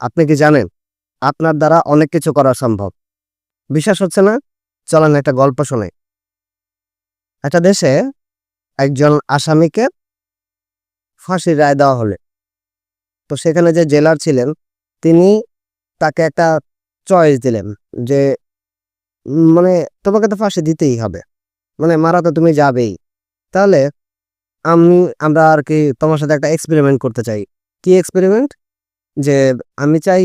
আপনি কি জানেন? আপনার দ্বারা অনেক কিছু করা সম্ভব। বিশ্বাস হচ্ছে না? চলেন একটা গল্প শুনে। একটা দেশে একজন আসামিকে ফাঁসির রায় দেওয়া হলে। তো সেখানে যে জেলার ছিলেন, তিনি তাকে একটা চয়েস দিলেন যে মানে তোমাকে তো ফাঁসি দিতেই হবে। মানে মারা তো তুমি যাবেই। তাহলে আমি, আমরা আর কি তোমার সাথে একটা এক্সপেরিমেন্ট করতে চাই। কি এক্সপেরিমেন্ট যে আমি চাই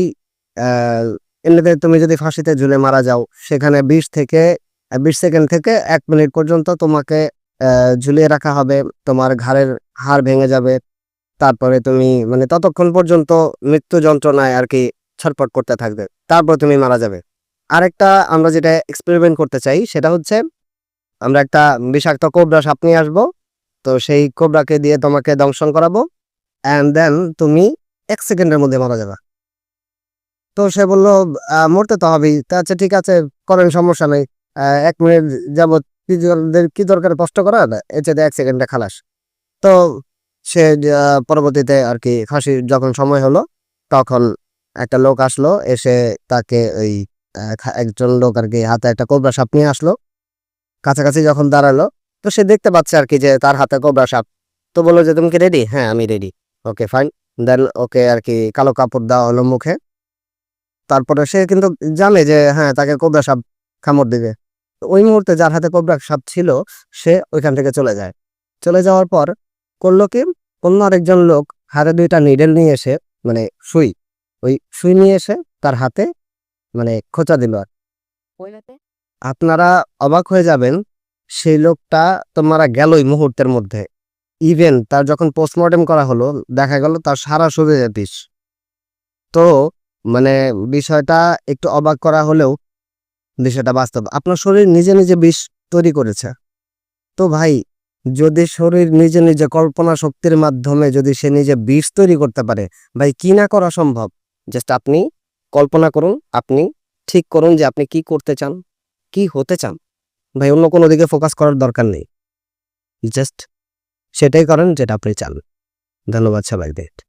এমনিতে তুমি যদি ফাঁসিতে ঝুলে মারা যাও, সেখানে বিশ থেকে, বিশ সেকেন্ড থেকে এক মিনিট পর্যন্ত তোমাকে ঝুলিয়ে রাখা হবে, তোমার ঘাড়ের হাড় ভেঙে যাবে। তারপরে তুমি মানে ততক্ষণ পর্যন্ত মৃত্যু যন্ত্রণায় আর কি ছটপট করতে থাকবে। তারপর তুমি মারা যাবে। আরেকটা আমরা যেটা এক্সপেরিমেন্ট করতে চাই, সেটা হচ্ছে আমরা একটা বিষাক্ত কোবরা সাপ নিয়ে আসব। তো সেই কোবরাকে দিয়ে তোমাকে দংশন করাবো। অ্যান্ড দেন তুমি এক সেকেন্ডের মধ্যে মারা যাবে। তো সে বলল মরতে তো হবেই। তা আচ্ছা ঠিক আছে, করেন, সমস্যা নেই। এক মিনিট যাবত কি দরকার, কষ্ট করা এর চাইতে এক সেকেন্ডে খালাস। তো সে পরবর্তীতে আর কি ফাঁসির যখন সময় হলো, তখন একটা লোক আসলো, এসে তাকে ওই একজন লোক আর কি হাতে একটা কোবরা সাপ নিয়ে আসলো। কাছাকাছি যখন দাঁড়াল, তো সে দেখতে পাচ্ছে আর কি যে তার হাতে কোবরা সাপ। তো বলল যে, তুমি কি রেডি হ্যাঁ আমি রেডি ওকে ফাইন দেন ওকে আর কি কালো কাপড় দেওয়া হলো মুখে। তারপরে সে কিন্তু জানে যে হ্যাঁ তাকে কোবরা সাপ কামড় দিবে। ওই মুহূর্তে যার হাতে কোবরা সাপ ছিল সে ওইখান থেকে চলে যায়। চলে যাওয়ার পর করল কি অন্য আরেকজন লোক হাতে দুইটা নিডেল নিয়ে এসে মানে সুই ওই সুই নিয়ে এসে তার হাতে মানে খোঁচা দিল। আর আপনারা অবাক হয়ে যাবেন সেই লোকটা তো মারা গেলই মুহূর্তের মধ্যে। ইভেন তার যখন পোস্টমর্টেম করা হলো, দেখা গেল তার সারা শরীরে বিষ। তো মানে বিষয়টা একটু অবাক করা হলেও বিষয়টা বাস্তব। আপনার শরীর নিজে নিজে বিষ তৈরি করেছে। তো ভাই, যদি শরীর নিজে নিজে কল্পনা শক্তির মাধ্যমে যদি সে নিজে বিষ তৈরি করতে পারে, ভাই কি না করা সম্ভব? জাস্ট আপনি কল্পনা করুন, আপনি ঠিক করুন যে আপনি কি করতে চান, কি হতে চান। ভাই অন্য কোনো দিকে ফোকাস করার দরকার নেই। জাস্ট সেটাই করেন যেটা আপনি চান। ধন্যবাদ সবাইকে।